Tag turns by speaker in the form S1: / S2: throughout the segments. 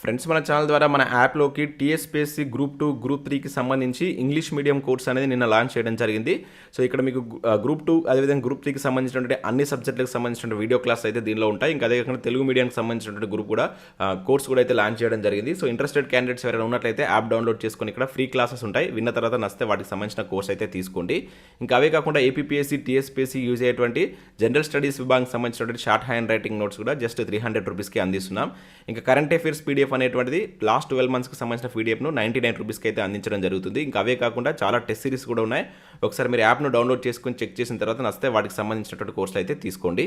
S1: Friends మన channel ద్వారా మన యాప్లోకి టీఎస్పీఎస్సీ గ్రూప్ టూ గ్రూప్ త్రీకి సంబంధించి ఇంగ్లీష్ మీడియం కోర్స్ అనేది నిన్న లాంచ్ చేయడం జరిగింది. సో ఇక్కడ మీకు గ్రూప్ టూ అదేవిధంగా గ్రూప్ త్రీకి సంబంధించినటువంటి అన్ని సబ్జెక్టులకు సంబంధించిన వీడియో క్లాస్ అయితే దీనిలో ఉంటాయి. ఇంకా అదే కాకుండా తెలుగు మీడియంకి సంబంధించినటువంటి గ్రూప్ కూడా కోర్స్ కూడా అయితే లాంచ్ చేయడం జరిగింది. సో ఇంట్రెస్టెడ్ క్యాండిడేట్స్ ఎవరైనా ఉన్నట్లయితే యాప్ డౌన్లోడ్ చేసుకొని ఇక్కడ ఫ్రీ క్లాసెస్ ఉంటాయి. విన్న తర్వాత నస్తే వాటికి సంబంధించిన కోర్స్ అయితే తీసుకోండి. ఇంకా అవే కాకుండా ఏపీఎస్సీ టీఎస్పీఎస్సీ యూజ్ అయ్యేటువంటి జనరల్ స్టడీస్ విభాగం సంబంధించినటువంటి షార్ట్ హ్యాండ్ రైటింగ్ నోట్స్ కూడా జస్ట్ త్రీ హండ్రెడ్ రూపీస్కి అందిస్తున్నాం. ఇంకా కరెంట్ అఫైర్స్ పీడిఎఫ్ అనేటువంటిది లాస్ట్ ట్వెల్వ్ మంత్స్కి సంబంధించిన పీడిఎఫ్ను నైంటీ నైన్ రూపీస్కి అయితే అందించడం జరుగుతుంది. ఇంకా అవే కాకుండా చాలా టెస్ట్ సిరీస్ కూడా ఉన్నాయి. ఒకసారి మీరు యాప్ను డౌన్లోడ్ చేసుకుని చెక్ చేసిన తర్వాత నస్తే వాటికి సంబంధించినటువంటి కోర్సులు అయితే తీసుకోండి.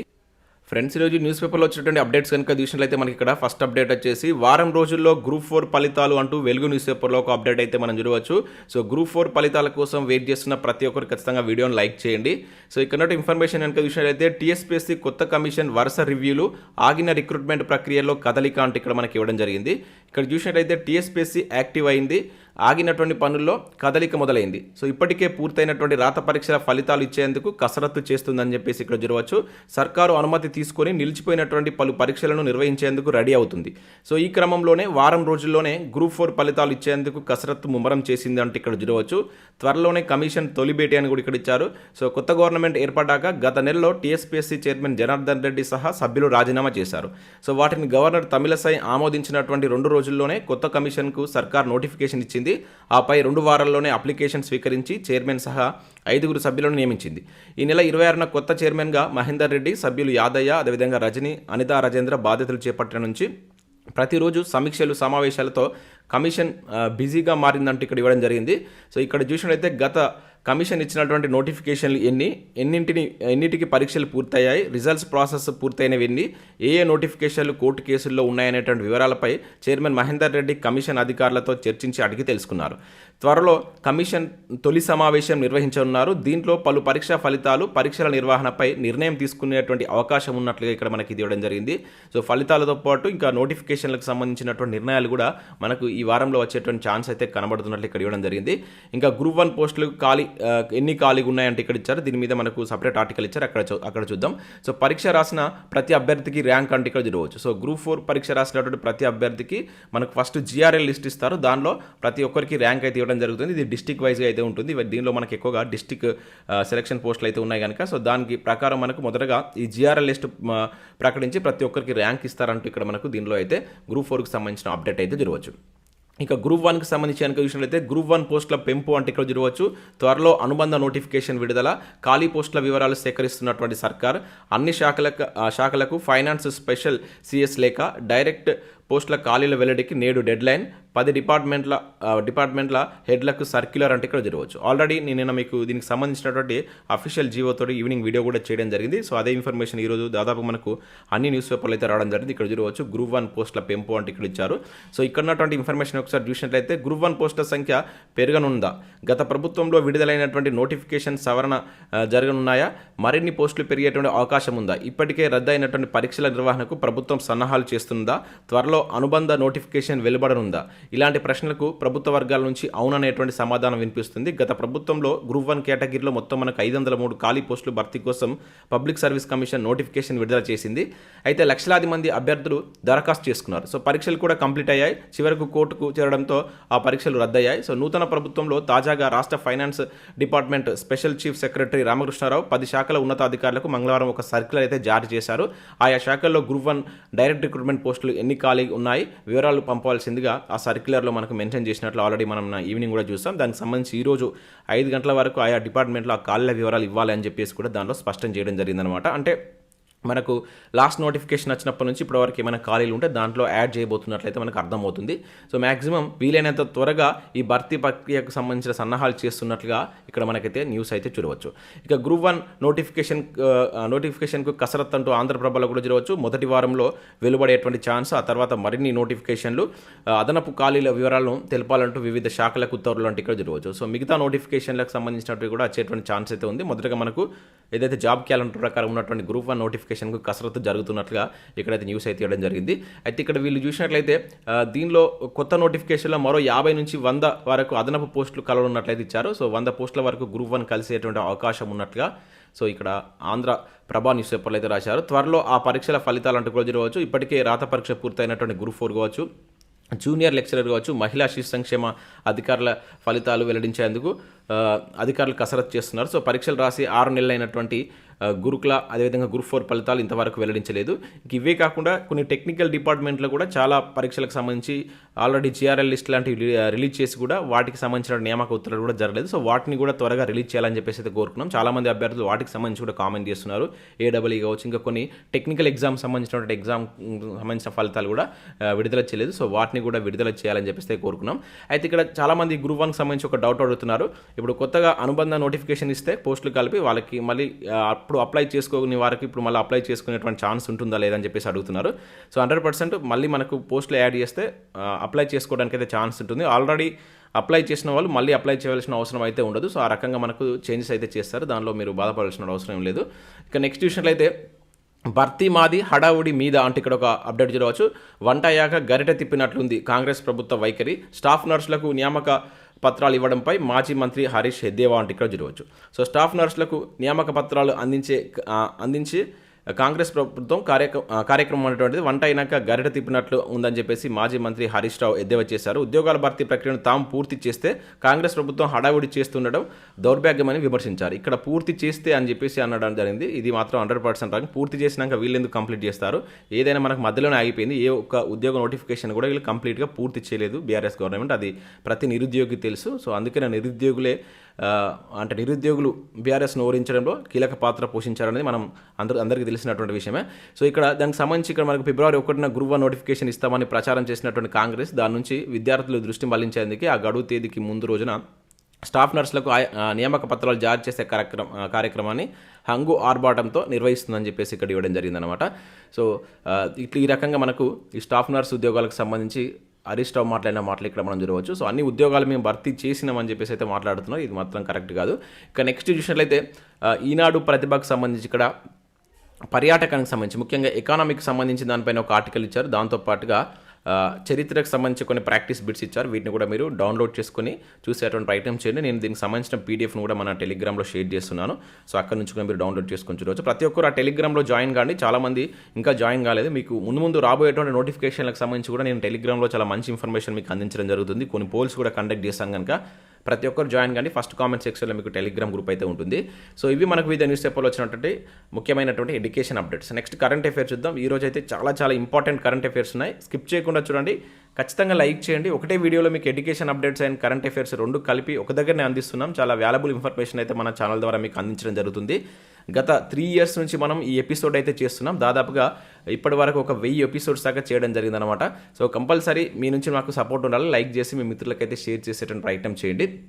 S1: ఫ్రెండ్స్ ఈరోజు న్యూస్ పేపర్లో వచ్చినటువంటి అప్డేట్స్ కనుక చూసినట్లయితే మనకి ఇక్కడ ఫస్ట్ అప్డేట్ వచ్చేసి వారం రోజుల్లో గ్రూప్ ఫోర్ ఫలితాలు అంటూ వెలుగు న్యూస్ పేపర్లో ఒక అప్డేట్ అయితే మనం చూడవచ్చు. సో గ్రూప్ ఫోర్ ఫలితాల కోసం వెయిట్ చేస్తున్న ప్రతి ఒక్కరు ఖచ్చితంగా వీడియోని లైక్ చేయండి. సో ఇక్కడ ఇన్ఫర్మేషన్ కనుక చూసినట్లయితే టీఎస్పీఎస్సీ కొత్త కమిషన్ వరుస రివ్యూలు ఆగిన రిక్రూట్మెంట్ ప్రక్రియలో కదలిక అంటూ ఇక్కడ మనకి ఇవ్వడం జరిగింది. ఇక్కడ చూసినట్లయితే టీఎస్పీఎస్సీ యాక్టివ్ అయింది. ఆగినటువంటి పనుల్లో కదలిక మొదలైంది. సో ఇప్పటికే పూర్తయినటువంటి రాత పరీక్షల ఫలితాలు ఇచ్చేందుకు కసరత్తు చేస్తుందని చెప్పేసి ఇక్కడ చూడవచ్చు సర్కారు అనుమతి తీసుకొని నిలిచిపోయినటువంటి పలు పరీక్షలను నిర్వహించేందుకు రెడీ అవుతుంది. సో ఈ క్రమంలోనే వారం రోజుల్లోనే గ్రూప్ ఫోర్ ఫలితాలు ఇచ్చేందుకు కసరత్తు ముమ్మరం చేసింది అంటే ఇక్కడ చూడవచ్చు త్వరలోనే కమిషన్ తొలి భేటీ అని కూడా ఇక్కడ ఇచ్చారు. సో కొత్త గవర్నమెంట్ ఏర్పడ్డాక గత నెలలో టీఎస్పీఎస్సీ చైర్మన్ జనార్దన్ రెడ్డి సహా సభ్యులు రాజీనామా చేశారు. సో వాటిని గవర్నర్ తమిళసై ఆమోదించినటువంటి రెండు రోజుల్లోనే కొత్త కమిషన్కు సర్కార్ నోటిఫికేషన్ ఇచ్చింది. ఆపై రెండు వారాల్లోనే అప్లికేషన్ స్వీకరించి చైర్మన్ సహా ఐదుగురు సభ్యులను నియమించింది. ఈ నెల ఇరవై ఆరున కొత్త చైర్మన్గా మహేందర్ రెడ్డి సభ్యులు యాదయ్య అదేవిధంగా రజని అనితా రాజేంద్ర బాధ్యతలు చేపట్టిన నుంచి ప్రతిరోజు సమీక్షలు సమావేశాలతో కమిషన్ బిజీగా మారిందంటూ ఇక్కడ ఇవ్వడం జరిగింది. సో ఇక్కడ చూసినట్లయితే గత కమిషన్ ఇచ్చినటువంటి నోటిఫికేషన్లు ఎన్ని ఎన్నింటిని ఎన్నిటికి పరీక్షలు పూర్తయ్యాయి రిజల్ట్స్ ప్రాసెస్ పూర్తయినవి ఎన్ని ఏ ఏ నోటిఫికేషన్లు కోర్టు కేసుల్లో ఉన్నాయనేటువంటి వివరాలపై చైర్మన్ మహేందర్ రెడ్డి కమిషన్ అధికారులతో చర్చించి అడిగి తెలుసుకున్నారు. త్వరలో కమిషన్ తొలి సమావేశం నిర్వహించనున్నారు. దీంట్లో పలు పరీక్షా ఫలితాలు పరీక్షల నిర్వహణపై నిర్ణయం తీసుకునేటువంటి అవకాశం ఉన్నట్లుగా ఇక్కడ మనకి ఇది ఇవ్వడం జరిగింది. సో ఫలితాలతో పాటు ఇంకా నోటిఫికేషన్లకు సంబంధించినటువంటి నిర్ణయాలు కూడా మనకు ఈ వారంలో వచ్చేటువంటి ఛాన్స్ అయితే కనబడుతున్నట్లు ఇక్కడ ఇవ్వడం జరిగింది. ఇంకా గ్రూప్ వన్ పోస్టులు ఖాళీ ఎన్ని ఖాళీగా ఉన్నాయంటే ఇక్కడ ఇచ్చారు. దీని మీద మనకు సపరేట్ ఆర్టికల్ ఇచ్చారు. అక్కడ చూ- అక్కడ చూద్దాం. సో పరీక్ష రాసిన ప్రతి అభ్యర్థికి ర్యాంక్ అంటే ఇక్కడ చూడవచ్చు. సో గ్రూప్ ఫోర్ పరీక్ష రాసినటువంటి ప్రతి అభ్యర్థికి మనకు ఫస్ట్ జిఆర్ఎల్ లిస్ట్ ఇస్తారు. దానిలో ప్రతి ఒక్కరికి ర్యాంక్ అయితే ఇవ్వడం జరుగుతుంది. ఇది డిస్టిక్ వైజ్గా అయితే ఉంటుంది. దీనిలో మనకు ఎక్కువగా డిస్టిక్ సెలక్షన్ పోస్టులు అయితే ఉన్నాయి కనుక సో దానికి ప్రకారం మనకు మొదటగా ఈ జిఆర్ఎల్ లిస్ట్ ప్రకటించి ప్రతి ఒక్కరికి ర్యాంక్ ఇస్తారంటూ ఇక్కడ మనకు దీనిలో అయితే గ్రూప్ ఫోర్కి సంబంధించిన అప్డేట్ అయితే చూడవచ్చు. ఇక గ్రూప్ వన్కి సంబంధించి కనుక చూసినట్లయితే గ్రూప్ వన్ పోస్టుల పెంపు అంటే ఇక్కడ చూడవచ్చు. త్వరలో అనుబంధ నోటిఫికేషన్ విడుదల ఖాళీ పోస్టుల వివరాలు సేకరిస్తున్నటువంటి సర్కార్ అన్ని శాఖలకు శాఖలకు ఫైనాన్స్ స్పెషల్ సిఎస్ లేక డైరెక్ట్ పోస్టుల ఖాళీల వెల్లడికి నేడు డెడ్ లైన్ పది డిపార్ట్మెంట్ల డిపార్ట్మెంట్ల హెడ్లకు సర్క్యులర్ అంటే ఇక్కడ జరగవచ్చు. ఆల్రెడీ నేను నిన్న మీకు దీనికి సంబంధించినటువంటి అఫీషియల్ జీవోతో ఈవినింగ్ వీడియో కూడా చేయడం జరిగింది. సో అదే ఇన్ఫర్మేషన్ ఈరోజు దాదాపు మనకు అన్ని న్యూస్ పేపర్లు అయితే రావడం జరిగింది. ఇక్కడ చూడవచ్చు గ్రూప్ వన్ పోస్టుల పెంపు అంటే ఇక్కడ ఇచ్చారు. సో ఇక్కడ ఉన్నటువంటి ఇన్ఫర్మేషన్ ఒకసారి చూసినట్లయితే గ్రూప్ వన్ పోస్టుల సంఖ్య పెరగనుందా? గత ప్రభుత్వంలో విడుదలైనటువంటి నోటిఫికేషన్ సవరణ జరగనున్నాయా? మరిన్ని పోస్టులు పెరిగేటువంటి అవకాశం ఉందా? ఇప్పటికే రద్దయినటువంటి పరీక్షల నిర్వహణకు ప్రభుత్వం సన్నాహాలు చేస్తుందా? త్వరలో అనుబంధ నోటిఫికేషన్ వెలువడనుందా? ఇలాంటి ప్రశ్నలకు ప్రభుత్వ వర్గాల నుంచి అవుననేటువంటి సమాధానం వినిపిస్తుంది. గత ప్రభుత్వంలో గ్రూప్ వన్ కేటగిరీలో మొత్తం మనకు ఐదు వందల మూడు ఖాళీ పోస్టులు భర్తీ కోసం పబ్లిక్ సర్వీస్ కమిషన్ నోటిఫికేషన్ విడుదల చేసింది. అయితే లక్షలాది మంది అభ్యర్థులు దరఖాస్తు చేసుకున్నారు. సో పరీక్షలు కూడా కంప్లీట్ అయ్యాయి. చివరకు కోర్టుకు చేరడంతో ఆ పరీక్షలు రద్దయ్యాయి. సో నూతన ప్రభుత్వంలో తాజాగా రాష్ట్ర finance department special chief secretary Ramakrishna Rao పది శాఖల ఉన్నతాధికారులకు మంగళవారం ఒక సర్క్యులర్ అయితే జారీ చేశారు. ఆయా శాఖల్లో గ్రూప్ వన్ డైరెక్ట్ రిక్రూట్మెంట్ పోస్టులు ఎన్ని ఖాళీ ఉన్నాయి? వివరాలు పంపవలసిందిగా ఆ సర్క్యులర్లో మనకు మెన్షన్ చేసినట్లు ఆల్రెడీ మనం ఈవినింగ్ కూడా చూస్తాం. దానికి సంబంధించి ఈ రోజు ఐదు గంటల వరకు ఆయా డిపార్ట్మెంట్లో ఆ కాళ్ళ వివరాలు ఇవ్వాలి అని చెప్పేసి కూడా దానిలో స్పష్టం చేయడం జరిగిందనమాట అంటే మనకు లాస్ట్ నోటిఫికేషన్ వచ్చినప్పటి నుంచి ఇప్పటివరకు ఏమైనా ఖాళీలు ఉంటే దాంట్లో యాడ్ చేయబోతున్నట్లయితే మనకు అర్థమవుతుంది. సో మ్యాక్సిమం వీలైనంత త్వరగా ఈ భర్తీ ప్రక్రియకు సంబంధించిన సన్నాహాలు చేస్తున్నట్లుగా ఇక్కడ మనకైతే న్యూస్ అయితే చూడవచ్చు. ఇక గ్రూప్ వన్ నోటిఫికేషన్ నోటిఫికేషన్కు కసరత్ అంటూ ఆంధ్రప్రభలో కూడా చూడవచ్చు. మొదటి వారంలో వెలువడేటువంటి ఛాన్స్ ఆ తర్వాత మరిన్ని నోటిఫికేషన్లు uh, అదనపు ఖాళీల వివరాలను తెలపాలంటూ వివిధ శాఖలకు ఉత్తర్వులు అంటే ఇక్కడ చూడవచ్చు. సో మిగతా నోటిఫికేషన్లకు సంబంధించినటువంటి కూడా వచ్చేటువంటి ఛాన్స్ అయితే ఉంది. మొదటగా మనకు ఏదైతే జాబ్ క్యాలెండర్ ప్రకారం ఉన్నటువంటి గ్రూప్ వన్ నోటిఫికేషన్ నోటిఫికేషన్కు కసరత్తు జరుగుతున్నట్లుగా ఇక్కడైతే న్యూస్ అయితే ఇవ్వడం జరిగింది. అయితే ఇక్కడ వీళ్ళు చూసినట్లయితే దీనిలో కొత్త నోటిఫికేషన్లో మరో యాభై నుంచి వంద వరకు అదనపు పోస్టులు కలవనున్నట్లయితే ఇచ్చారు. సో వంద పోస్టుల వరకు గ్రూప్ వన్ కలిసేటువంటి అవకాశం ఉన్నట్లుగా సో ఇక్కడ ఆంధ్ర ప్రభా న్యూస్ పేపర్లో అయితే రాశారు. త్వరలో ఆ పరీక్షల ఫలితాలు అంటూ కూడా జరగవచ్చు ఇప్పటికే రాత పరీక్ష పూర్తయినటువంటి గ్రూప్ ఫోర్ కావచ్చు జూనియర్ లెక్చరర్ కావచ్చు మహిళా శిశు సంక్షేమ అధికారుల ఫలితాలు వెల్లడించేందుకు అధికారులు కసరత్తు చేస్తున్నారు. సో పరీక్షలు రాసి ఆరు నెలలు అయినటువంటి గురుకుల అదేవిధంగా గ్రూప్ ఫోర్ ఫలితాలు ఇంతవరకు వెల్లడించలేదు. ఇవే కాకుండా కొన్ని టెక్నికల్ డిపార్ట్మెంట్లో కూడా చాలా పరీక్షలకు సంబంధించి ఆల్రెడీ జిఆర్ఎల్ లిస్ట్ లాంటివి రిలీజ్ చేసి కూడా వాటికి సంబంధించిన నియామక ఉత్తర్వులు కూడా జరగలేదు. సో వాటిని కూడా త్వరగా రిలీజ్ చేయాలని చెప్పేసి అయితే కోరుకున్నాం. చాలామంది అభ్యర్థులు వాటికి సంబంధించి కూడా కామెంట్ చేస్తున్నారు. ఏడబ్ల్యూ కావచ్చు ఇంకా కొన్ని టెక్నికల్ ఎగ్జామ్ సంబంధించినటువంటి ఎగ్జామ్ సంబంధించిన ఫలితాలు కూడా విడుదల చేయలేదు. సో వాటిని కూడా విడుదల చేయాలని చెప్పేసి కోరుకున్నాం. అయితే ఇక్కడ చాలామంది గ్రూప్ వన్కి సంబంధించి ఒక డౌట్ అడుగుతున్నారు. ఇప్పుడు కొత్తగా అనుబంధ నోటిఫికేషన్ ఇస్తే పోస్టులు కలిపి వాళ్ళకి మళ్ళీ అప్పుడు అప్లై చేసుకోని వారికి ఇప్పుడు మళ్ళీ అప్లై చేసుకునేటువంటి ఛాన్స్ ఉంటుందా లేదని చెప్పేసి అడుగుతున్నారు. సో హండ్రెడ్ పర్సెంట్ మళ్ళీ మనకు పోస్టులు యాడ్ చేస్తే అప్లై చేసుకోవడానికి అయితే ఛాన్స్ ఉంటుంది. ఆల్రెడీ అప్లై చేసిన వాళ్ళు మళ్ళీ అప్లై చేయవలసిన అవసరం అయితే ఉండదు. సో ఆ రకంగా మనకు చేంజెస్ అయితే చేస్తారు. దానిలో మీరు బాధపడాల్సిన అవసరం లేదు. ఇక నెక్స్ట్ విషయంలో భర్తీ మాది హడావుడి మీద అంటే ఇక్కడ ఒక అప్డేట్ చూడవచ్చు. వంట అయ్యాక గరిట తిప్పినట్లుంది కాంగ్రెస్ ప్రభుత్వ వైఖరి. స్టాఫ్ నర్సులకు నియామక పత్రాలు ఇవ్వడంపై మాజీ మంత్రి హరీష్ హెద్దేవా అంటే ఇక్కడ చూడవచ్చు సో స్టాఫ్ నర్సులకు నియామక పత్రాలు అందించే అందించి కాంగ్రెస్ ప్రభుత్వం కార్యక్ర కార్యక్రమం అనేటువంటిది వంట అయినాక గరిట తిప్పినట్లు ఉందని చెప్పేసి మాజీ మంత్రి హరీష్ రావు ఎద్దేవా చేశారు. ఉద్యోగాల భర్తీ ప్రక్రియను తాము పూర్తి చేస్తే కాంగ్రెస్ ప్రభుత్వం హడావుడి చేస్తుండడం దౌర్భాగ్యమని విమర్శించారు. ఇక్కడ పూర్తి చేస్తే అని చెప్పేసి అనడం జరిగింది. ఇది మాత్రం హండ్రెడ్ పర్సెంట్ రాంగ్. పూర్తి చేసినాక వీళ్ళు ఎందుకు కంప్లీట్ చేస్తారు? ఏదైనా మనకు మధ్యలోనే ఆగిపోయింది. ఏ ఒక్క ఉద్యోగ నోటిఫికేషన్ కూడా వీళ్ళు కంప్లీట్గా పూర్తి చేయలేదు బీఆర్ఎస్ గవర్నమెంట్. అది ప్రతి నిరుద్యోగి తెలుసు. సో అందుకనే నిరుద్యోగులే అంటే నిరుద్యోగులు బీఆర్ఎస్ను ఓరించడంలో కీలక పాత్ర పోషించారనేది మనం అందరూ అందరికీ తెలిసినటువంటి విషయమే. సో ఇక్కడ దానికి సంబంధించి ఇక్కడ మనకు ఫిబ్రవరి ఒకటిన గురువ నోటిఫికేషన్ ఇస్తామని ప్రచారం చేసినటువంటి కాంగ్రెస్ దాని నుంచి విద్యార్థులు దృష్టి మళ్ళించేందుకు ఆ గడువు తేదీకి ముందు రోజున స్టాఫ్ నర్సులకు నియామక పత్రాలు జారీ చేసే కార్యక్రమ కార్యక్రమాన్ని హంగు ఆర్భాటంతో నిర్వహిస్తుందని చెప్పేసి ఇక్కడ ఇవ్వడం జరిగిందనమాట సో ఇట్లా ఈ రకంగా మనకు ఈ స్టాఫ్ నర్స్ ఉద్యోగాలకు సంబంధించి హరీష్రావు మాట్లాడిన మాటలు ఇక్కడ మనం చూడవచ్చు. సో అన్ని ఉద్యోగాలు మేము భర్తీ చేసినామని చెప్పేసి అయితే మాట్లాడుతున్నాం ఇది మాత్రం కరెక్ట్ కాదు. ఇక నెక్స్ట్ చూసినట్లయితే ఈనాడు ప్రతిభకు సంబంధించి ఇక్కడ పర్యాటకానికి సంబంధించి ముఖ్యంగా ఎకానమీకి సంబంధించి దానిపైన ఒక ఆర్టికల్ ఇచ్చారు. దాంతోపాటుగా చరిత్రకు సంబంధించి కొన్ని ప్రాక్టీస్ బిట్స్ ఇచ్చారు. వీటిని కూడా మీరు డౌన్లోడ్ చేసుకొని చూసేటువంటి ప్రయత్నం చేయండి. నేను దీనికి సంబంధించిన పీడిఎఫ్ను కూడా మన టెలిగ్రామ్లో షేర్ చేస్తున్నాను. సో అక్కడ నుంచి కూడా మీరు డౌన్లోడ్ చేసుకుని చూడవచ్చు ప్రతి ఒక్కరు ఆ టెలిగ్రామ్లో జాయిన్ కాండి. చాలామంది ఇంకా జాయిన్ కాలేదు. మీకు ముందు ముందు రాబోయేటువంటి నోటిఫికేషన్లకు సంబంధించి కూడా నేను టెలిగ్రామ్లో చాలా మంచి ఇన్ఫర్మేషన్ మీకు అందించడం జరుగుతుంది. కొన్ని పోల్స్ కూడా కండక్ట్ చేస్తాను కనుక ప్రతి ఒక్కరు జాయిన్ కానీ ఫస్ట్ కామెంట్ సెక్షన్లో మీకు టెలిగ్రామ్ గ్రూప్ అయితే ఉంటుంది. సో ఇవి మనకు వివిధ న్యూస్ పేపర్లో వచ్చినటువంటి ముఖ్యమైనటువంటి education updates. Next current affairs చూద్దాం. ఈ రోజు అయితే చాలా చాలా ఇంపార్టెంట్ కరెంట్ అఫైర్స్ ఉన్నాయి. స్కిప్ చేయకుండా చూడండి. ఖచ్చితంగా లైక్ చేయండి. ఒకటే వీడియోలో మీకు education updates and current affairs రెండు కలిపి ఒక దగ్గరనే అందిస్తున్నాం. చాలా వాల్యుబుల్ ఇన్ఫర్మేషన్ అయితే మన ఛానల్ ద్వారా మీకు అందించడం జరుగుతుంది. గత త్రీ ఇయర్స్ నుంచి మనం ఈ ఎపిసోడ్ అయితే చేస్తున్నాం. దాదాపుగా ఇప్పటి వరకు ఒక వెయ్యి ఎపిసోడ్స్ దాకా చేయడం జరిగిందనమాట సో కంపల్సరీ మీ నుంచి మాకు సపోర్ట్ ఉండాలి. లైక్ చేసి మీ మిత్రులకైతే షేర్ చేసేటువంటి ప్రయత్నం చేయండి.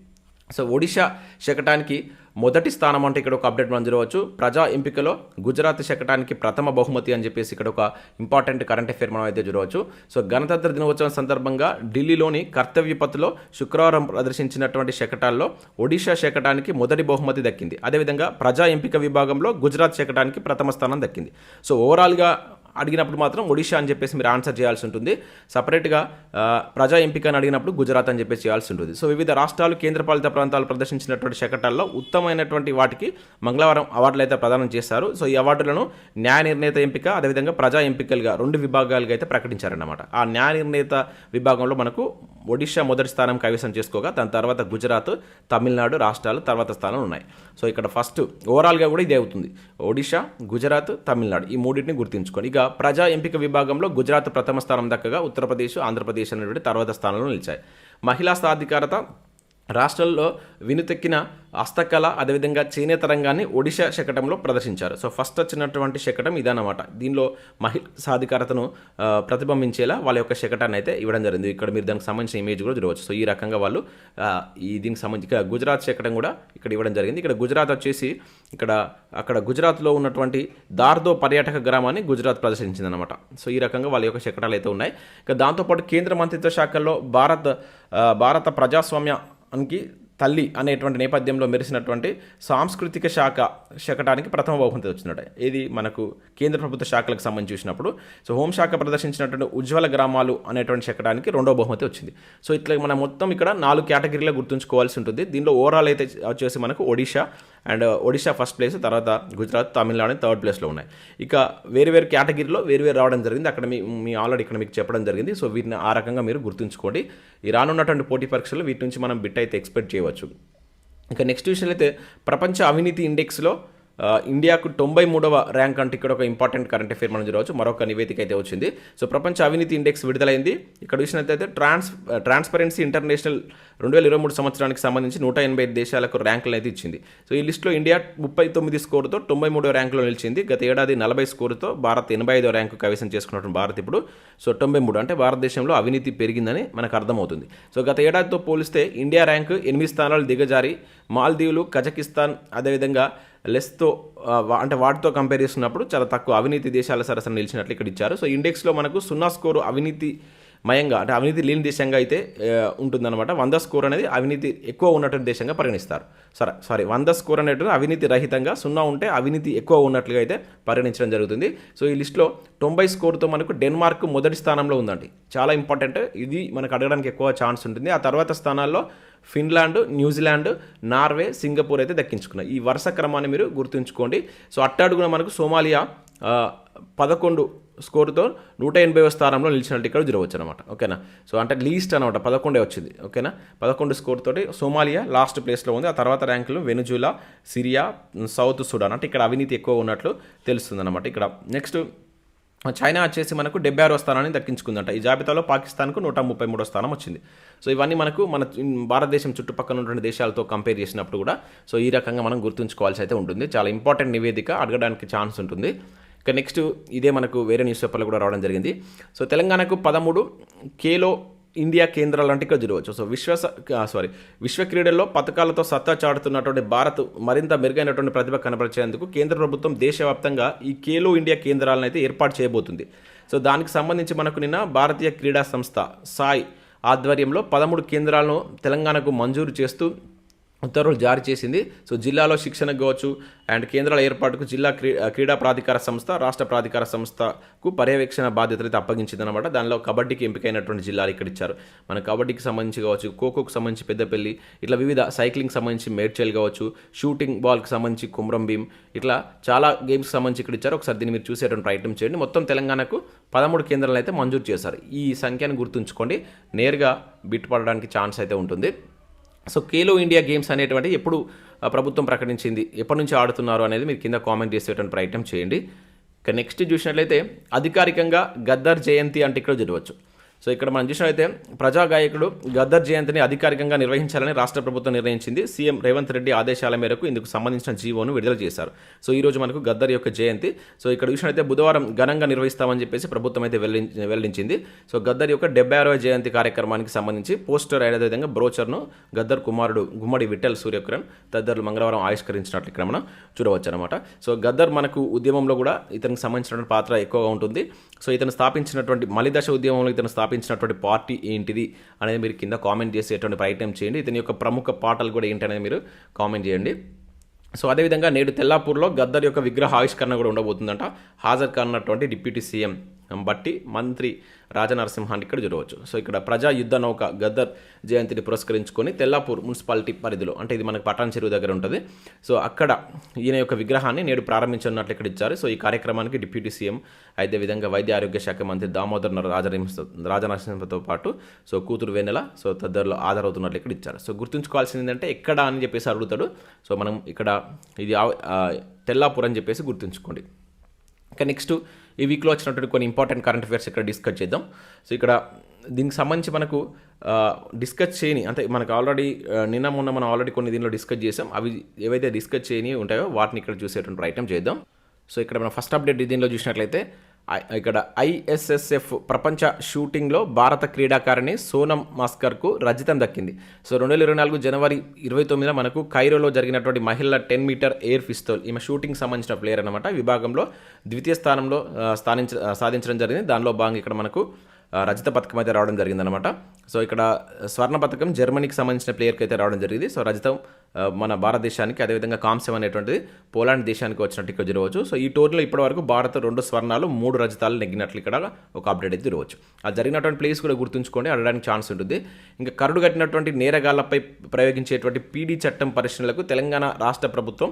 S1: సో ఒడిషా శకటానికి మొదటి స్థానం అంటే ఇక్కడ ఒక అప్డేట్ మనం చూడవచ్చు. ప్రజా ఎంపికలో గుజరాత్ శకటానికి ప్రథమ బహుమతి అని చెప్పేసి ఇక్కడ ఒక ఇంపార్టెంట్ కరెంట్ అఫేర్ మనం అయితే చూడవచ్చు. సో గణతంత్ర దినోత్సవం సందర్భంగా ఢిల్లీలోని కర్తవ్యపత్లో శుక్రవారం ప్రదర్శించినటువంటి శకటాల్లో ఒడిషా శకటానికి మొదటి బహుమతి దక్కింది. అదేవిధంగా ప్రజా ఎంపిక విభాగంలో గుజరాత్ శకటానికి ప్రథమ స్థానం దక్కింది. సో ఓవరాల్గా అడిగినప్పుడు మాత్రం ఒడిషా అని చెప్పేసి మీరు ఆన్సర్ చేయాల్సి ఉంటుంది. సపరేట్గా ప్రజా ఎంపిక అని అడిగినప్పుడు గుజరాత్ అని చెప్పేసి చేయాల్సి ఉంటుంది. సో వివిధ రాష్ట్రాలు కేంద్రపాలిత ప్రాంతాలు ప్రదర్శించినటువంటి శకటాల్లో ఉత్తమమైనటువంటి వాటికి మంగళవారం అవార్డులు అయితే ప్రదానం చేస్తారు. సో ఈ అవార్డులను న్యాయ నిర్ణేత ఎంపిక అదేవిధంగా ప్రజా ఎంపికలుగా రెండు విభాగాలుగా అయితే ప్రకటించారన్నమాట. ఆ న్యాయ నిర్ణేత విభాగంలో మనకు ఒడిషా మొదటి స్థానం కైవసం చేసుకోగా దాని తర్వాత గుజరాత్ తమిళనాడు రాష్ట్రాలు తర్వాత స్థానం ఉన్నాయి. సో ఇక్కడ ఫస్ట్ ఓవరాల్గా కూడా ఇదే అవుతుంది. ఒడిషా గుజరాత్ తమిళనాడు ఈ మూడింటిని గుర్తుంచుకొని ఇక ప్రజా ఎంపిక విభాగంలో గుజరాత్ ప్రథమ స్థానం దక్కగా ఉత్తరప్రదేశ్ ఆంధ్రప్రదేశ్ అనేటువంటి తర్వాత స్థానంలో నిలిచాయి. మహిళా సాధికారత రాష్ట్రంలో వినుతెక్కిన హస్తకళ అదేవిధంగా చేనేత రంగాన్ని ఒడిశా శకటంలో ప్రదర్శించారు. సో ఫస్ట్ వచ్చినటువంటి శకటం ఇదన్నమాట. దీనిలో మహిళ సాధికారతను ప్రతిబింబించేలా వాళ్ళ యొక్క శకటాన్ని అయితే ఇవ్వడం జరిగింది. ఇక్కడ మీరు దానికి సంబంధించిన ఇమేజ్ కూడా చూడవచ్చు. సో ఈ రకంగా వాళ్ళు ఈ దీనికి సంబంధించి గుజరాత్ శకటం కూడా ఇక్కడ ఇవ్వడం జరిగింది. ఇక్కడ గుజరాత్ వచ్చేసి ఇక్కడ అక్కడ గుజరాత్లో ఉన్నటువంటి దార్దో పర్యాటక గ్రామాన్ని గుజరాత్ ప్రదర్శించింది అనమాట సో ఈ రకంగా వాళ్ళ యొక్క శకటాలు అయితే ఉన్నాయి. ఇక దాంతోపాటు కేంద్ర మంత్రిత్వ శాఖల్లో భారత్ భారత ప్రజాస్వామ్య అనికి తల్లి అనేటువంటి నేపథ్యంలో మెరిసినటువంటి సాంస్కృతిక శాఖ శకటానికి ప్రథమ బహుమతి వచ్చినట్టు ఇది మనకు కేంద్ర ప్రభుత్వ శాఖలకు సంబంధించి చూసినప్పుడు. సో హోంశాఖ ప్రదర్శించినటువంటి ఉజ్వల గ్రామాలు అనేటువంటి శకటానికి రెండో బహుమతి వచ్చింది. సో ఇట్లా మనం మొత్తం ఇక్కడ నాలుగు కేటగిరీలో గుర్తుంచుకోవాల్సి ఉంటుంది. దీనిలో ఓవరాల్ అయితే వచ్చేసి మనకు Odisha and Odisha first place తర్వాత గుజరాత్ తమిళనాడు థర్డ్ ప్లేస్లో ఉన్నాయి. ఇక వేరు వేరు కేటగిరీలో వేరు వేరు రావడం జరిగింది. అక్కడ మీ మీ ఆల్రెడీ ఇక్కడ మీకు చెప్పడం జరిగింది. సో వీటిని ఆ రకంగా మీరు గుర్తుంచుకోండి. ఈ రానున్నటువంటి పోటీ పరీక్షలు వీటి నుంచి మనం బిట్ అయితే ఎక్స్పెక్ట్ చేయవచ్చు. ఇక నెక్స్ట్ విషయం అయితే ప్రపంచ అవినీతి ఇండెక్స్లో ఇండియాకు తొంభై మూడవ ర్యాంక్ అంటే ఇక్కడ ఒక ఇంపార్టెంట్ కరెంట్ అఫేర్ మనం చూడవచ్చు. మరొక నివేదిక అయితే వచ్చింది. సో ప్రపంచ అవినీతి ఇండెక్స్ విడుదలైంది. ఇక్కడ చూసినట్లయితే ట్రాన్స్ ట్రాన్స్పరెన్సీ ఇంటర్నేషనల్ రెండు వేల ఇరవై మూడు సంవత్సరానికి సంబంధించి నూట ఎనభై ఐదు దేశాలకు ర్యాంకులు అయితే ఇచ్చింది. సో ఈ లిస్టులో ఇండియా ముప్పై తొమ్మిది స్కోరుతో తొంభై మూడో ర్యాంకులో నిలిచింది. గత ఏడాది నలభై స్కోరుతో భారత్ ఎనభై ఐదో ర్యాంకు కైవసం చేసుకున్నటువంటి భారత్ ఇప్పుడు. సో తొంభై మూడు అంటే భారతదేశంలో అవినీతి పెరిగిందని మనకు అర్థమవుతుంది. సో గత ఏడాదితో పోలిస్తే ఇండియా ర్యాంకు ఎనిమిది స్థానాలు దిగజారి. మాల్దీవులు కజకిస్తాన్ అదేవిధంగా లెస్తో అంటే వాటితో కంపేర్ చేస్తున్నప్పుడు చాలా తక్కువ అవినీతి దేశాల సరసన నిలిచినట్లు ఇక్కడ ఇచ్చారు. సో ఇండెక్స్లో మనకు సున్నా స్కోరు అవినీతి మయంగా అంటే అవినీతి లేని దేశంగా అయితే ఉంటుందన్నమాట. వంద స్కోర్ అనేది అవినీతి ఎక్కువ ఉన్నటువంటి దేశంగా పరిగణిస్తారు. సరే సారీ వంద స్కోర్ అనేటువంటి అవినీతి రహితంగా సున్నా ఉంటే అవినీతి ఎక్కువ ఉన్నట్లుగా అయితే పరిగణించడం జరుగుతుంది. సో ఈ లిస్ట్లో తొంభై స్కోర్తో మనకు డెన్మార్క్ మొదటి స్థానంలో ఉందండి. చాలా ఇంపార్టెంట్. ఇది మనకు అడగడానికి ఎక్కువ ఛాన్స్ ఉంటుంది. ఆ తర్వాత స్థానాల్లో ఫిన్లాండ్ న్యూజిలాండ్ నార్వే సింగపూర్ అయితే దక్కించుకున్నాయి. ఈ వరుస క్రమాన్ని మీరు గుర్తుంచుకోండి. సో అట్టాడుగున మనకు సోమాలియా పదకొండు స్కోర్తో నూట ఎనభైవ స్థానంలో నిలిచినట్టు ఇక్కడ జరగవచ్చు అనమాట ఓకేనా? సో అంటే లీస్ట్ అనమాట పదకొండే వచ్చింది. ఓకేనా? పదకొండు స్కోర్ తోటి సోమాలియా లాస్ట్ ప్లేస్లో ఉంది. ఆ తర్వాత ర్యాంకులు వెనుజులా సిరియా సౌత్ సుడాన్. అంటే ఇక్కడ అవినీతి ఎక్కువ ఉన్నట్లు తెలుస్తుంది అనమాట ఇక్కడ నెక్స్ట్ చైనా వచ్చేసి మనకు డెబ్బై ఆరో స్థానాన్ని దక్కించుకుందంట. ఈ జాబితాలో పాకిస్తాన్కు నూట ముప్పై మూడో స్థానం వచ్చింది. సో ఇవన్నీ మనకు మన భారతదేశం చుట్టుపక్కల ఉన్నటువంటి దేశాలతో కంపేర్ చేసినప్పుడు కూడా సో ఈ రకంగా మనం గుర్తుంచుకోవాల్సి అయితే ఉంటుంది. చాలా ఇంపార్టెంట్ నివేదిక అడగడానికి ఛాన్స్ ఉంటుంది. ఇక నెక్స్ట్ ఇదే మనకు వేరే న్యూస్ పేపర్లో కూడా రావడం జరిగింది. సో తెలంగాణకు పదమూడు కేలో ఇండియా కేంద్రాలు అంటే ఇక్కడ చూడవచ్చు. సో విశ్వ సారీ విశ్వ క్రీడల్లో పథకాలతో సత్తా చాటుతున్నటువంటి భారత్ మరింత మెరుగైనటువంటి ప్రతిభ కనబరిచేందుకు కేంద్ర ప్రభుత్వం దేశవ్యాప్తంగా ఈ ఖేలో ఇండియా కేంద్రాలను అయితే ఏర్పాటు చేయబోతుంది. సో దానికి సంబంధించి మనకు నిన్న భారతీయ క్రీడా సంస్థ సాయి ఆధ్వర్యంలో పదమూడు కేంద్రాలను తెలంగాణకు మంజూరు చేస్తూ ఉత్తర్వులు జారీ చేసింది. సో జిల్లాలో శిక్షణకు కావచ్చు అండ్ కేంద్రాల ఏర్పాటుకు జిల్లా క్రీ క్రీడా ప్రాధికార సంస్థ రాష్ట్ర ప్రాధికార సంస్థకు పర్యవేక్షణ బాధ్యతలు అయితే అప్పగించింది అనమాట దానిలో కబడ్డీకి ఎంపికైనటువంటి జిల్లాలు ఇక్కడ ఇచ్చారు. మన కబడ్డీకి సంబంధించి కావచ్చు ఖోఖోకి సంబంధించి పెద్దపల్లి ఇట్లా వివిధ సైక్లింగ్ సంబంధించి మేడ్చల్ కావచ్చు షూటింగ్ బాల్కి సంబంధించి కుమ్రం భీం ఇట్లా చాలా గేమ్స్కి సంబంధించి ఇక్కడ ఇచ్చారు. ఒకసారి దీన్ని మీరు చూసేటువంటి ప్రయత్నం చేయండి. మొత్తం తెలంగాణకు పదమూడు కేంద్రాలు అయితే మంజూరు చేశారు. ఈ సంఖ్యను గుర్తుంచుకోండి. నేరుగా బిట్ పడడానికి ఛాన్స్ అయితే ఉంటుంది. సో ఖేలో ఇండియా గేమ్స్ అనేటువంటి ఎప్పుడు ప్రభుత్వం ప్రకటించింది ఎప్పటి నుంచి ఆడుతున్నారు అనేది మీరు కింద కామెంట్ చేసేటువంటి ప్రయత్నం చేయండి. ఇక నెక్స్ట్ చూసినట్లయితే అధికారికంగా గద్దర్ జయంతి అంటే ఇక్కడ చూడవచ్చు సో ఇక్కడ మనం చూసినట్లయితే ప్రజా గాయకుడు గద్దర్ జయంతిని అధికారికంగా నిర్వహించాలని రాష్ట్ర ప్రభుత్వం నిర్ణయించింది. సీఎం రేవంత్ రెడ్డి ఆదేశాల మేరకు ఇందుకు సంబంధించిన జీవోను విడుదల చేశారు. సో ఈ రోజు మనకు గద్దర్ యొక్క జయంతి. సో ఇక్కడ చూసినట్లయితే బుధవారం ఘనంగా నిర్వహిస్తామని చెప్పేసి ప్రభుత్వం అయితే వెల్లడి వెల్లడించింది. సో గద్దర్ యొక్క డెబ్బై ఆరవ జయంతి కార్యక్రమానికి సంబంధించి పోస్టర్ అదేవిధంగా బ్రోచర్ను గద్దర్ కుమారుడు గుమ్మడి విఠల్ సూర్యకిరణ్ తదితరులు మంగళవారం ఆవిష్కరించినట్లు ఇక్కడ మనం చూడవచ్చు అనమాట సో గద్దర్ మనకు ఉద్యమంలో కూడా ఇతనికి సంబంధించినటువంటి పాత్ర ఎక్కువగా ఉంటుంది. సో ఇతను స్థాపించినటువంటి మలిదశ ఉద్యమంలో ఇతను స్థాపించినటువంటి పార్టీ ఏంటిది అనేది మీరు కింద కామెంట్ చేసేటువంటి ప్రయత్నం చేయండి. ఇతని యొక్క ప్రముఖ పాటలు కూడా ఏంటనేది మీరు కామెంట్ చేయండి. సో అదేవిధంగా నేడు తెల్లాపూర్లో గద్దర్ యొక్క విగ్రహ ఆవిష్కరణ కూడా ఉండబోతుందంట. హాజరు కానున్నటువంటి డిప్యూటీ సీఎం బట్టి మంత్రి రాజనరసింహాన్ని ఇక్కడ చూడవచ్చు సో ఇక్కడ ప్రజా యుద్ధ నౌక గద్దర్ జయంతిని పురస్కరించుకొని తెల్లాపూర్ మున్సిపాలిటీ పరిధిలో అంటే ఇది మనకు పటాన్ చెరువు దగ్గర ఉంటుంది. సో అక్కడ ఈయన యొక్క విగ్రహాన్ని నేడు ప్రారంభించనున్నట్లు ఇక్కడ ఇచ్చారు. సో ఈ కార్యక్రమానికి డిప్యూటీ సీఎం అదే విధంగా వైద్య ఆరోగ్య శాఖ మంత్రి దామోదర్ రాజనరసింహ రాజనరసింహతో పాటు సో కూతురు వెన్నెల సో తదితరులు ఆధారవుతున్నట్లు ఇక్కడ ఇచ్చారు. సో గుర్తుంచుకోవాల్సింది ఏంటంటే ఎక్కడ అని చెప్పేసి అడుగుతాడు. సో మనం ఇక్కడ ఇది ఆ- తెల్లాపూర్ అని చెప్పేసి గుర్తుంచుకోండి. ఇంకా నెక్స్ట్ ఈ వీక్లో వచ్చినటువంటి కొన్ని ఇంపార్టెంట్ కరెంట్ అఫైర్స్ ఇక్కడ డిస్కస్ చేద్దాం. సో ఇక్కడ దీనికి సంబంధించి మనకు డిస్కస్ చేయని అంటే మనకు ఆల్రెడీ నిన్న మొన్న మనం ఆల్రెడీ కొన్ని దీనిలో డిస్కస్ చేసాం అవి ఏవైతే డిస్కస్ చేయని ఉంటాయో వాటిని ఇక్కడ చూసేటువంటి ప్రయత్నం చేద్దాం. సో ఇక్కడ మనం ఫస్ట్ అప్డేట్ దీనిలో చూసినట్లయితే ఇక్కడ ఐఎస్ఎస్ఎఫ్ ప్రపంచ షూటింగ్లో భారత క్రీడాకారిణి సోనం మాస్కర్కు రజితం దక్కింది. సో రెండు వేల ఇరవై నాలుగు జనవరి ఇరవై తొమ్మిదిన మనకు కైరోలో జరిగినటువంటి మహిళల టెన్ మీటర్ ఎయిర్ పిస్తోల్ ఈమె షూటింగ్ సంబంధించిన ప్లేయర్ అనమాట విభాగంలో ద్వితీయ స్థానంలో స్థానించ సాధించడం జరిగింది. దానిలో భాగంగా ఇక్కడ మనకు రజత పథకం అయితే రావడం జరిగిందనమాట సో ఇక్కడ స్వర్ణ పథకం జర్మనీకి సంబంధించిన ప్లేయర్కి అయితే రావడం జరిగింది. సో రజతం మన భారతదేశానికి అదేవిధంగా కాంస్యం అనేటువంటిది పోలాండ్ దేశానికి వచ్చినట్టు ఇక్కడ జరగవచ్చు. సో ఈ టోర్నీలో ఇప్పటివరకు భారత్ రెండు స్వర్ణాలు మూడు రజతాలు నెగ్గినట్లు ఇక్కడ ఒక అప్డేట్ అయితే జరగవచ్చు. అది జరిగినటువంటి ప్లేస్ కూడా గుర్తుంచుకోండి అడగడానికి ఛాన్స్ ఉంటుంది. ఇంకా కరుడు కట్టినటువంటి నేరగాళ్ళపై ప్రయోగించేటువంటి పీడీ చట్టం పరిశీలనలకు తెలంగాణ రాష్ట్ర ప్రభుత్వం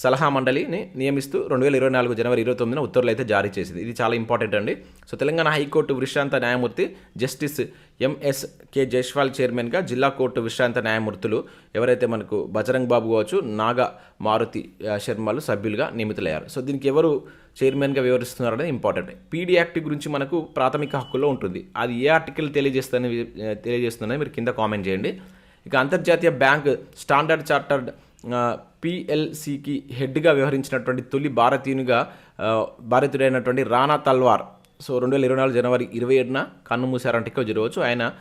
S1: సలహా మండలిని నియమిస్తూ రెండు వేల ఇరవై నాలుగు జనవరి ఇరవై తొమ్మిదిన ఉత్తర్వులు అయితే జారీ చేసింది. ఇది చాలా ఇంపార్టెంట్ అండి. సో తెలంగాణ హైకోర్టు విశ్రాంత న్యాయమూర్తి జస్టిస్ ఎంఎస్ కె జైస్వాల్ చైర్మన్గా జిల్లా కోర్టు విశ్రాంత న్యాయమూర్తులు ఎవరైతే మనకు బజరంగ్ బాబు కావచ్చు నాగ మారుతి శర్మలు సభ్యులుగా నియమితులయ్యారు. సో దీనికి ఎవరు చైర్మన్గా వివరిస్తున్నారనేది ఇంపార్టెంట్. పీడీ యాక్ట్ గురించి మనకు ప్రాథమిక హక్కులో ఉంటుంది. అది ఏ ఆర్టికల్ తెలియజేస్తుందని తెలియజేస్తుందని మీరు కింద కామెంట్ చేయండి. ఇక అంతర్జాతీయ బ్యాంక్ స్టాండర్డ్ చార్టర్డ్ పిఎల్సికి హెడ్గా వ్యవహరించినటువంటి తొలి భారతీయునిగా భారతీయుడైనటువంటి రాణా తల్వార్. సో రెండు వేల ఇరవై నాలుగు జనవరి ఇరవై ఏడున కన్ను మూసారంటే జరగవచ్చు. ఆయన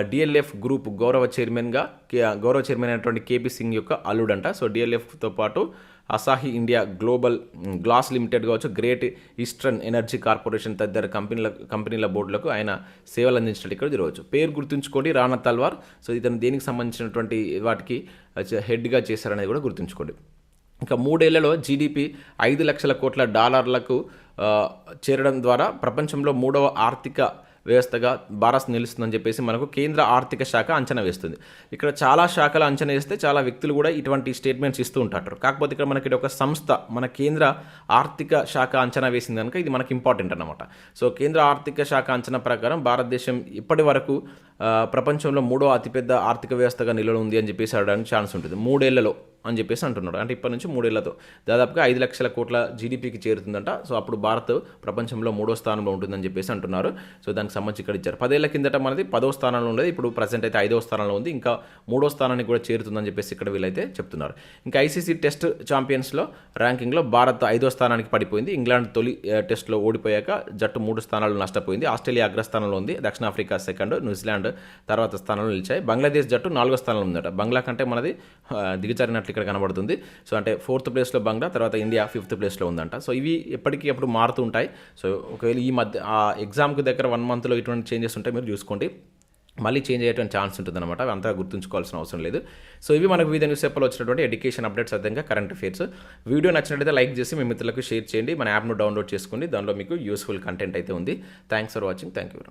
S1: డిఎల్ఎఫ్ గ్రూప్ గౌరవ చైర్మన్గా కే- గౌరవ చైర్మన్ అయినటువంటి కేపీ సింగ్ యొక్క అల్లుడంట. సో డిఎల్ఎఫ్తో పాటు Asahi India Global Glass Limited కావచ్చు గ్రేట్ ఈస్టర్న్ ఎనర్జీ కార్పొరేషన్ తదితర కంపెనీల కంపెనీల బోర్డులకు ఆయన సేవలు అందించినట్టు ఇక్కడ జరగవచ్చు పేరు గుర్తుంచుకోండి రానా తల్వార్. సో ఇతను దేనికి సంబంధించినటువంటి వాటికి హెడ్గా చేశారనేది కూడా గుర్తుంచుకోండి. ఇంకా మూడేళ్ళలో జీడిపి ఐదు లక్షల కోట్ల డాలర్లకు చేరడం ద్వారా ప్రపంచంలో మూడవ ఆర్థిక వ్యవస్థగా భారత్ నిలుస్తుందని చెప్పేసి మనకు కేంద్ర ఆర్థిక శాఖ అంచనా వేస్తుంది. ఇక్కడ చాలా శాఖలు అంచనా వేస్తే చాలా వ్యక్తులు కూడా ఇటువంటి స్టేట్మెంట్స్ ఇస్తూ ఉంటారు. కాకపోతే ఇక్కడ మనకి ఒక సంస్థ మన కేంద్ర ఆర్థిక శాఖ అంచనా వేసింది కనుక ఇది మనకి ఇంపార్టెంట్ అనమాట సో కేంద్ర ఆర్థిక శాఖ అంచనా ప్రకారం భారతదేశం ఇప్పటి వరకు ప్రపంచంలో మూడో అతిపెద్ద ఆర్థిక వ్యవస్థగా నిలవ ఉంది అని చెప్పేసి అడగడానికి ఛాన్స్ ఉంటుంది. మూడేళ్ళలో అని చెప్పేసి అంటున్నాడు. అంటే ఇప్పటి నుంచి మూడేళ్ళతో. దాదాపుగా ఐదు లక్షల కోట్ల జీడిపికి చేరుతుందంట. సో అప్పుడు భారత్ ప్రపంచంలో మూడో స్థానంలో ఉంటుందని చెప్పేసి అంటున్నారు. సో దానికి సంబంధించి ఇక్కడ ఇచ్చారు. పదేళ్ళ కిందట మనది పదో స్థానంలో ఉండేది. ఇప్పుడు ప్రజెంట్ అయితే ఐదో స్థానంలో ఉంది. ఇంకా మూడో స్థానానికి కూడా చేరుతుందని చెప్పేసి ఇక్కడ వీళ్ళైతే చెప్తున్నారు. ఇంకా ఐసీసీ టెస్ట్ ఛాంపియన్స్లో ర్యాంకింగ్లో భారత్ ఐదో స్థానానికి పడిపోయింది. ఇంగ్లాండ్ తొలి టెస్ట్లో ఓడిపోయాక జట్టు మూడు స్థానాలు నష్టపోయింది. ఆస్ట్రేలియా అగ్రస్థానంలో ఉంది. దక్షిణాఫ్రికా సెకండ్ న్యూజిలాండ్ తర్వాత స్థానంలో నిలిచాయి. బంగ్లాదేశ్ జట్టు నాలుగో స్థానంలో ఉందట. బంగ్లా కంటే మనది దిగజారినట్లు ఇక్కడ కనబడుతుంది. సో అంటే ఫోర్త్ ప్లేస్లో బంగ్లా తర్వాత ఇండియా ఫిఫ్త్ ప్లేస్లో ఉందంట. సో ఇవి ఎప్పటికీ అప్పుడు మారుతూ ఉంటాయి. సో ఒకవేళ ఈ మధ్య ఆ ఎగ్జామ్కి దగ్గర వన్ మంత్లో ఇటువంటి చేంజెస్ ఉంటే మీరు చూసుకోండి. మళ్ళీ చేంజ్ అయ్యేటువంటి ఛాన్స్ ఉంటుందన్నమాట. అంతా గుర్తుంచుకోవాల్సిన అవసరం లేదు. సో ఇవి మనకు వివిధ న్యూస్ పేపర్లో వచ్చినటువంటి ఎడ్యుకేషన్ అప్డేట్స్ అర్థంగా కరెంట్ అఫేర్స్. వీడియో నచ్చినట్లయితే లైక్ చేసి మీ మిత్రులకు షేర్ చేయండి. మన యాప్ను డౌన్లోడ్ చేసుకోండి. దానిలో మీకు యూస్ఫుల్ కంటెంట్ అయితే ఉంది. Thanks for watching. Thank you